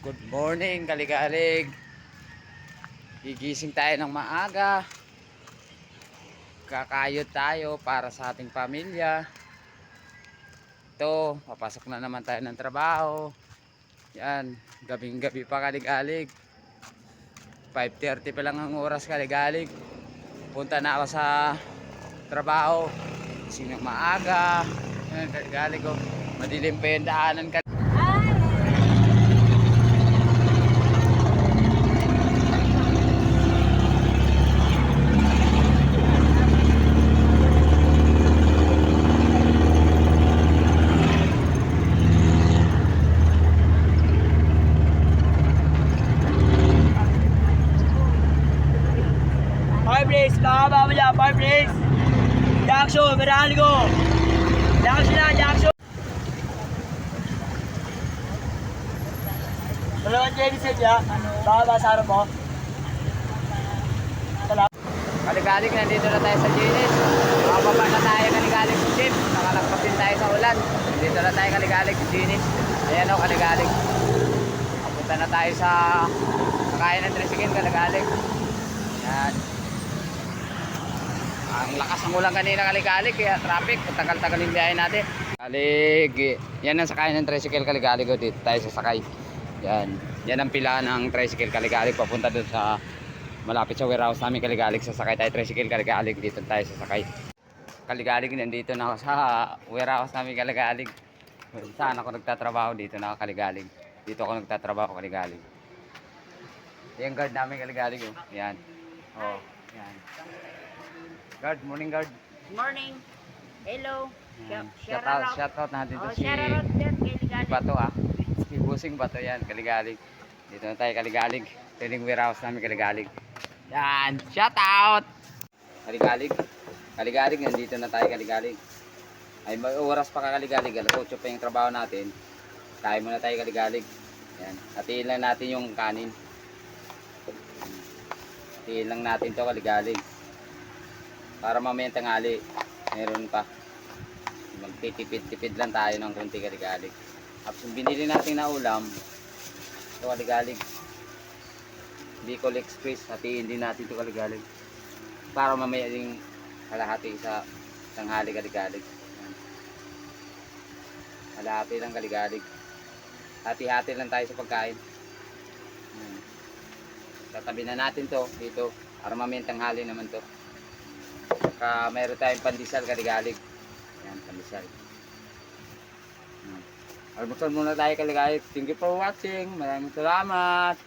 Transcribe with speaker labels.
Speaker 1: Good morning, kaligalig. Gigising tayo ng maaga. Kakayod tayo para sa ating pamilya. Ito, papasok na naman tayo ng trabaho. Yan, gabing gabi pa kaligalig. 5.30 pa lang ang oras kaligalig. Punta na ako sa trabaho. Gising ng maaga. Yan, kaligalig ko. Madilim pa yung daanan ka.
Speaker 2: Kakaba mo dyan, fireplace. Jackson, marahal ko. Jackson na, Jackson. Dalawang Jenny set ya. Kakaba sa harap mo.
Speaker 1: Kaligalig, nandito na tayo sa Ginis. Makababa na tayo kaligalig sa jeep. Nakalagpas din tayo sa ulan. Dito na tayo kaligalig sa Ginis. Ayan o, kaligalig. Papunta na tayo sa kakayan ng tricycle, kaligalig. Yan. Ang lakas ng ulan kanina kaligalig, kaya traffic. Tagal-tagal yung biyahe natin. Kalig, yan ang sakayan ng tricycle kaligalig. O, dito tayo sasakay. Yan. Yan ang pila ng tricycle kaligalig papunta doon sa malapit sa warehouse namin Kaligalig sasakay tayo tricycle Kaligalig dito tayo sasakay Kaligalig nandito na ako sa warehouse namin Kaligalig saan ako nagtatrabaho dito na Kaligalig dito ako nagtatrabaho Kaligalig yung guard namin Kaligalig oh. yan oh guard morning guard.
Speaker 3: Morning. Hello. Shout
Speaker 1: out
Speaker 3: out.
Speaker 1: shout out natin to
Speaker 3: Oh,
Speaker 1: si
Speaker 3: out kay
Speaker 1: si
Speaker 3: Ligalig.
Speaker 1: Bato ah. Si Busing Bato yan Kaligalig. Dito na tayo Kaligalig. Yung warehouse namin Kaligalig. Yan shout out Kaligalig. Kaligalig nandito na tayo Kaligalig. Ay may oras pa kakaligalig alas 8 pa yung trabaho natin. Tayo muna tayo Kaligalig. Yan hatiin lang natin yung kanin. Hatiin lang natin to Kaligalig para mamayang tangali meron pa. Magtitipid-tipid lang tayo ng konti Kaligalig tapos binili natin na ulam ito Kaligalig Bicol Express hatiin din natin ito Kaligalig para mamaya din kalahati sa tanghali Kaligalig kalahati lang Kaligalig hati-hati lang tayo sa pagkain. Tatabi na natin to dito para mamaya tanghali naman to Saka mayroon tayong pandesal Kaligalig. Yan pandesal. Almusal muna tayo Kaligalig. Thank you for watching. Maraming salamat